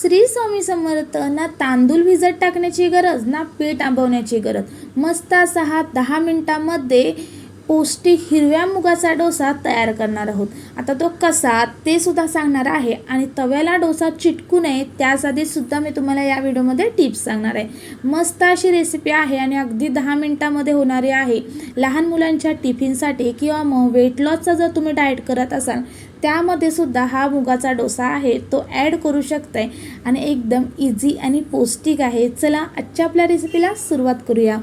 श्री स्वामी समर्थ ना तांदूळ भिजत टाकण्याची गरज ना पीठ आंबवण्याची गरज. मस्त असा हा दहा मिनिटामध्ये पौष्टिक हिरव्या मुगाचा डोसा तयार करणार आहोत. आता तो कसा ते सुद्धा सांगणार आहे आणि तव्याला डोसा चिटकू नये त्यासाठी सुद्धा मी तुम्हाला या व्हिडिओमध्ये टिप्स सांगणार आहे. मस्त अशी रेसिपी आहे आणि अगदी दहा मिनिटामध्ये होणारी आहे. लहान मुलांच्या टिफिनसाठी किंवा मग वेट लॉसचा जर तुम्ही डाएट करत असाल त्यामध्ये सुद्धा हा मुगाचा डोसा आहे. तो ॲड करू शकताय आणि एकदम इझी आणि पौष्टिक आहे. चला आजच्या आपल्या रेसिपीला सुरुवात करूया.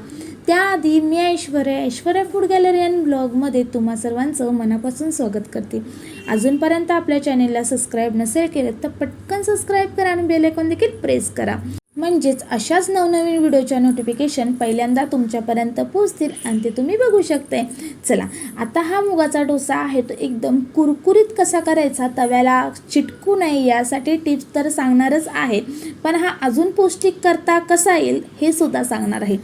त्याआधी मी Aishwarya Aishwarya food gallery and ब्लॉगमध्ये तुम्हा सर्वांचं मनापासून स्वागत करते. अजूनपर्यंत आपल्या चॅनेलला सबस्क्राईब नसेल केलं तर पटकन सबस्क्राईब करा आणि बेल आयकॉन देखील प्रेस करा. म्हणजेच अशाच नवनवीन व्हिडिओच्या नोटिफिकेशन पहिल्यांदा तुमच्यापर्यंत पोहोचतील आणि ते तुम्ही बघू शकते चला आता हा मुगाचा डोसा आहे तो एकदम कुरकुरीत कसा करायचा तव्याला चिटकू नये यासाठी टिप्स तर सांगणारच आहे. पण हा अजून पौष्टिक करता कसा येईल हे सुद्धा सांगणार आहे.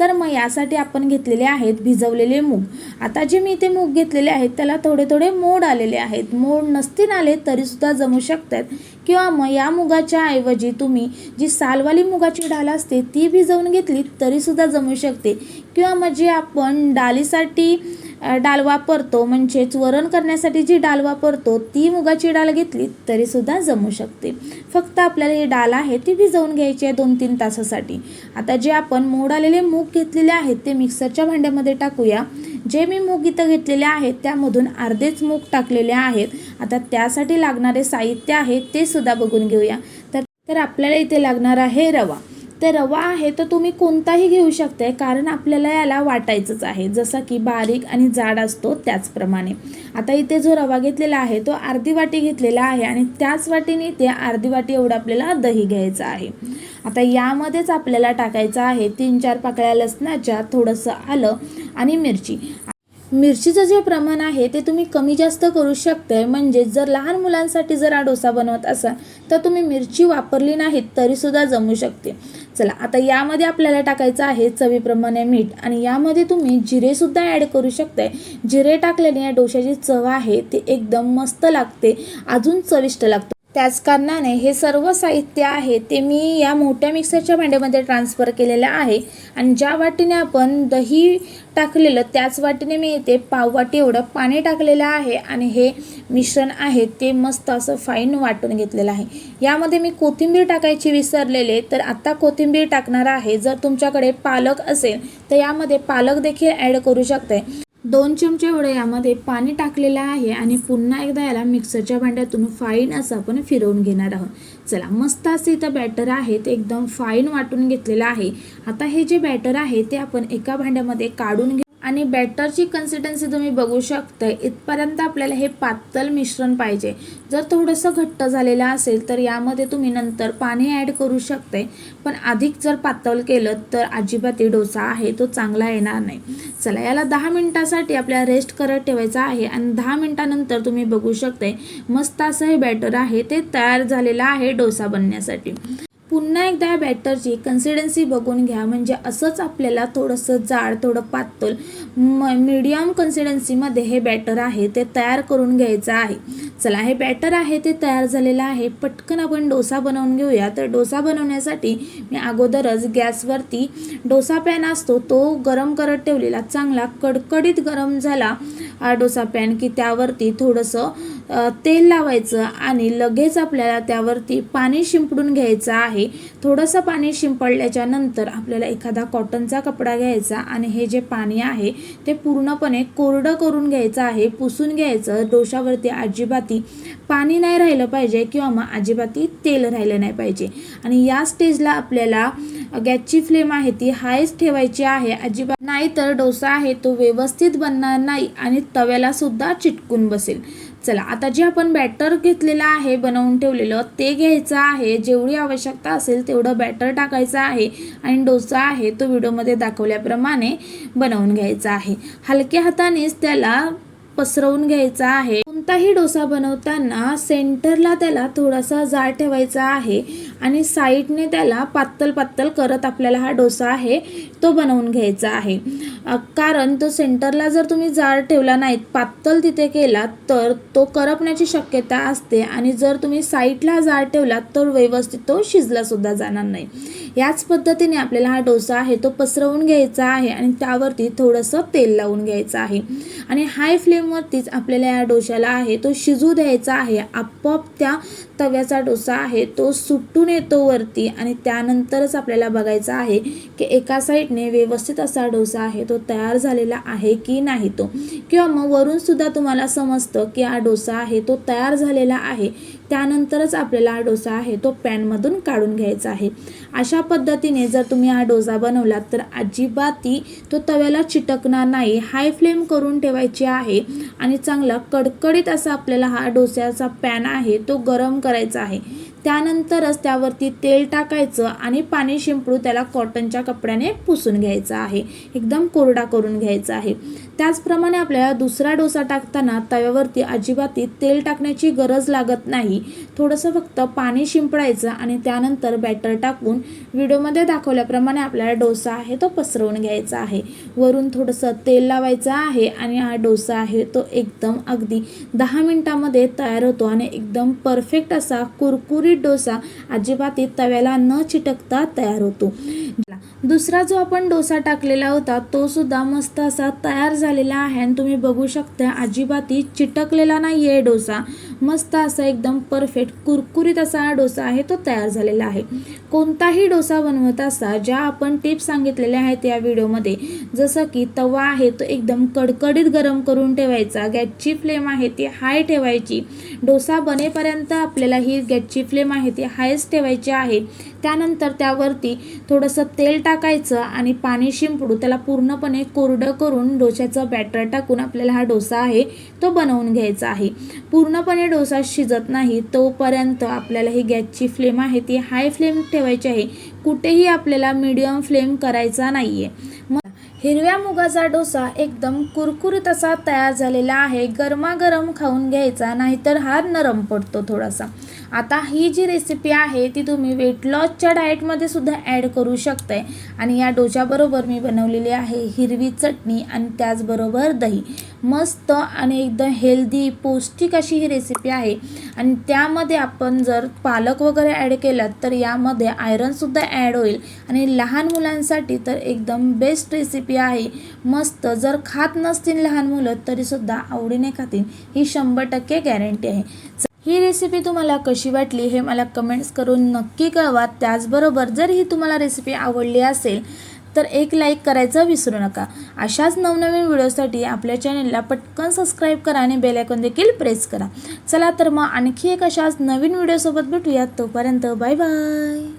तर मग यासाठी आपण घेतलेले आहेत भिजवलेले मूग. आता जे मी ते मूग घेतलेले आहेत त्याला थोडे थोडे मोड आलेले आहेत. मोड नसतील आले तरीसुद्धा जमू शकतात. किंवा मग या मुगाच्या ऐवजी तुम्ही जी सालवाली मुगाची डाल असते ती भिजवून घेतली तरीसुद्धा जमू शकते. किंवा मग जी आपण डालीसाठी डाल डाळ वापरतो म्हणजेच वरण करण्यासाठी जी डाळ वापरतो ती मुगाची डाल घेतली तरीसुद्धा जमू शकते. फक्त आपल्याला ही डाल आहे ती भिजवून घ्यायची आहे दोन तीन तासासाठी. आता जे आपण मोड आलेले मूग घेतलेले आहेत ते मिक्सरच्या भांड्यामध्ये टाकूया. जे मी मूग इथं घेतलेले आहेत त्यामधून अर्धेच मूग टाकलेले आहेत. आता त्यासाठी लागणारे साहित्य आहे ते सुद्धा बघून घेऊया. तर आपल्याला इथे लागणार आहे रवा. तर रवा आहे तर तुम्ही कोणताही घेऊ शकताय कारण आपल्याला याला वाटायचंच आहे. जसं की बारीक आणि जाड असतो त्याचप्रमाणे. आता इथे जो रवा घेतलेला आहे तो अर्धी वाटी घेतलेला आहे आणि त्याच वाटीने इथे अर्धी वाटी एवढं आपल्याला दही घ्यायचं आहे. आता यामध्येच आपल्याला टाकायचं आहे तीन चार पाकळ्या लसणाच्या थोडंसं आलं आणि मिरची. मिरचीचं जे प्रमाण आहे ते तुम्ही कमी जास्त करू शकताय. म्हणजे जर लहान मुलांसाठी जर हा डोसा बनवत असाल तर तुम्ही मिरची वापरली नाहीत तरीसुद्धा जमू शकते. चला आता यामध्ये आपल्याला टाकायचं आहे चवीप्रमाणे मीठ आणि यामध्ये तुम्ही जिरेसुद्धा ॲड करू शकताय. जिरे टाकल्याने या डोशाची चव आहे ती एकदम मस्त लागते. अजून चविष्ट लागतो. त्याच कारणाने हे सर्व साहित्य आहे ते मी या मोठ्या मिक्सरच्या भांड्यामध्ये ट्रान्सफर केलेलं आहे. आणि ज्या वाटीने आपण दही टाकलेलं त्याच वाटीने मी इथे पाववाटी एवढं पाणी टाकलेलं आहे आणि हे मिश्रण आहे ते मस्त असं फाईन वाटून घेतलेलं आहे. यामध्ये मी कोथिंबीर टाकायची विसरलेले तर आत्ता कोथिंबीर टाकणार आहे. जर तुमच्याकडे पालक असेल तर यामध्ये पालक देखील ॲड करू शकते. दोन चमचे एवढं यामध्ये पाणी टाकलेलं आहे आणि पुन्हा एकदा याला मिक्सरच्या भांड्यातून फाईन असं आपण फिरवून घेणार आहोत. चला मस्त असं इथं बॅटर आहे ते एकदम फाईन वाटून घेतलेलं आहे. आता हे जे बॅटर आहे ते आपण एका भांड्यामध्ये काढून घे आणि बॅटरची कन्सिस्टन्सी तुम्ही बघू शकता इथपर्यंत आपल्याला हे पातळ मिश्रण पाहिजे. जर थोडंसं घट्ट झालेलं असेल तर यामध्ये तुम्ही नंतर पाणी ॲड करू शकते पण अधिक जर पातळ केलं तर अजिबात डोसा आहे तो चांगला येणार नाही. चला याला दहा मिनटासाठी आपल्याला रेस्ट करत ठेवायचा आहे आणि दहा मिनटानंतर तुम्ही बघू शकताय मस्त असं हे बॅटर आहे ते तयार झालेलं आहे डोसा बनण्यासाठी. पुन्हा एकदा बॅटरची कन्सिस्टन्सी बघून घ्या. म्हणजे असंच आपल्याला थोडंसं जाड थोडं पातळ म मीडियम कन्सिस्टन्सीमध्ये हे बॅटर आहे ते तयार करून घ्यायचं आहे. चला हे बॅटर आहे ते तयार झालेलं आहे. पटकन आपण डोसा बनवून घेऊया. तर डोसा बनवण्यासाठी मी अगोदरच गॅसवरती डोसा पॅन असतो तो गरम करत ठेवलेला. चांगला कडकडीत गरम झाला. डोसा पॅन की त्यावरती थोडंसं तेल लावायचं आणि लगेच आपल्याला त्यावरती पाणी शिंपडून घ्यायचं आहे. थोडंसं पाणी शिंपडल्याच्या नंतर आपल्याला एखादा कॉटनचा कपडा घ्यायचा आणि हे जे पाणी आहे ते पूर्णपणे कोरडं करून घ्यायचं आहे. पुसून घ्यायचं. डोशावरती अजिबाती पाणी नाही राहिलं पाहिजे किंवा मग अजिबाती तेल राहिलं नाही पाहिजे. आणि या स्टेजला आपल्याला गॅसची फ्लेम आहे ती हायच ठेवायची आहे. अजिबात नाही तर डोसा आहे तो व्यवस्थित बनणार नाही आणि तव्याला सुद्धा चिटकून बसेल. चला आता जे आपण बॅटर घेतलेलं आहे बनवून ठेवलेलं ते घ्यायचं आहे. जेवढी आवश्यकता असेल तेवढं बॅटर टाकायचं आहे आणि डोसा आहे तो व्हिडिओमध्ये दाखवल्याप्रमाणे बनवून घ्यायचा आहे. हलक्या हातानेच त्याला पसरवून घ्यायचा आहे. कोणताही डोसा बनवताना सेंटरला त्याला थोडासा जाळ ठेवायचा आहे. आणि साईडने त्याला पातल पातल करत आपल्याला हा डोसा आहे तो बनवून घ्यायचा आहे. कारण तो सेंटरला जर तुम्ही जाड ठेवला नाहीत पातल तिथे केला तर तो करपण्याची शक्यता असते आणि जर तुम्ही साईडला जाड ठेवला तर व्यवस्थित तो शिजलासुद्धा जाणार नाही. याच पद्धतीने आपल्याला हा डोसा आहे तो पसरवून घ्यायचा आहे आणि त्यावरती थोडंसं तेल लावून घ्यायचं आहे. आणि हाय फ्लेमवरतीच आपल्याला या डोशाला आहे तो शिजू द्यायचा आहे. आपोआप त्या तव्याचा डोसा आहे तो सुटून येतो वरती आणि त्यानंतरच आपल्याला बघायचा आहे की एका साईडने व्यवस्थित असा डोसा आहे तो तयार झालेला आहे की नाही तो. किंवा मग वरून सुद्धा तुम्हाला समजतं की हा डोसा आहे तो तयार झालेला आहे. त्यानंतरच आपल्याला हा डोसा आहे तो पॅनमधून काढून घ्यायचा आहे. अशा पद्धतीने जर तुम्ही हा डोसा बनवलात तर अजिबातही तो तव्याला चिटकणार नाही. हाय फ्लेम करून ठेवायची आहे आणि चांगला कडकडीत असा आपल्याला हा डोस्याचा पॅन आहे तो गरम करायचा आहे. त्यानंतरच त्यावरती तेल टाकायचं आणि पाणी शिंपडू त्याला कॉटनच्या कपड्याने पुसून घ्यायचं आहे. एकदम कोरडा करून घ्यायचा आहे. त्याचप्रमाणे आपल्याला दुसरा डोसा टाकताना तव्यावरती अजिबातीत तेल टाकण्याची गरज लागत नाही. थोडंसं फक्त पाणी शिंपडायचं आणि त्यानंतर बॅटर टाकून व्हिडिओमध्ये दाखवल्याप्रमाणे आपल्याला डोसा आहे तो पसरवून घ्यायचा आहे. वरून थोडंसं तेल लावायचं आहे आणि हा डोसा आहे तो एकदम अगदी दहा मिनटामध्ये तयार होतो आणि एकदम परफेक्ट असा कुरकुरी कुरकुरीत डोसा अजिबात तव्याला न चिटकता तयार होतो. दुसरा जो आपण डोसा टाकलेला होता तो सुद्धा मस्त असा तयार झालेला आहे आणि तुम्ही बघू शकता अजिबाती चिटकलेला नाही आहे डोसा. मस्त असा एकदम परफेक्ट कुरकुरीत असा हा डोसा आहे तो तयार झालेला आहे. कोणताही डोसा बनवत असता ज्या आपण टिप्स सांगितलेल्या आहेत या व्हिडिओमध्ये जसं की तवा आहे तो एकदम कडकडीत गरम करून ठेवायचा गॅसची फ्लेम आहे ती हाय ठेवायची. डोसा बनेपर्यंत आपल्याला ही गॅसची फ्लेम आहे ती हायच ठेवायची आहे. त्यानंतर त्यावरती थोडंसं तेल टाकायचं आणि पाणी शिंपडू त्याला पूर्णपणे कोरडं करून डोश्याचं बॅटर टाकून आपल्याला हा डोसा आहे तो बनवून घ्यायचा आहे. पूर्णपणे डोसा शिजत नाही तोपर्यंत आपल्याला ही गॅसची फ्लेम आहे ती हाय फ्लेम ठेवायची आहे. कुठेही आपल्याला मीडियम फ्लेम करायचा नाही आहे मग हिरव्या मुगाचा डोसा एकदम कुरकुरीत असा तयार झालेला आहे. गरमागरम खाऊन घ्यायचा नाहीतर हा नरम पडतो थोडासा. आता ही जी रेसिपी आहे ती तुम्ही वेट लॉसच्या डाएटमध्ये सुद्धा ॲड करू शकताय. आणि या डोशाबरोबर मी बनवलेली आहे हिरवी चटणी आणि त्याचबरोबर दही. मस्त आणि एकदम हेल्दी पौष्टिक अशी ही रेसिपी आहे. आणि त्यामध्ये आपण जर पालक वगैरे ॲड केलात तर यामध्ये आयरनसुद्धा ॲड होईल. आणि लहान मुलांसाठी तर एकदम बेस्ट रेसिपी आहे. मस्त जर खात नसतील लहान मुलं तरीसुद्धा आवडीने खातील. ही शंभर टक्के गॅरंटी आहे. ही रेसिपी तुम्हाला कशी वाटली हे मला कमेंट्स करून नक्की कळवा. त्याचबरोबर जर ही तुम्हाला रेसिपी आवडली असेल तर एक लाईक करायचं विसरू नका. अशाच नवनवीन व्हिडिओसाठी आपल्या चॅनेलला पटकन सबस्क्राईब करा आणि बेलायकॉन देखील प्रेस करा. चला तर मग आणखी एक अशाच नवीन व्हिडिओसोबत भेटूयात. तोपर्यंत बाय बाय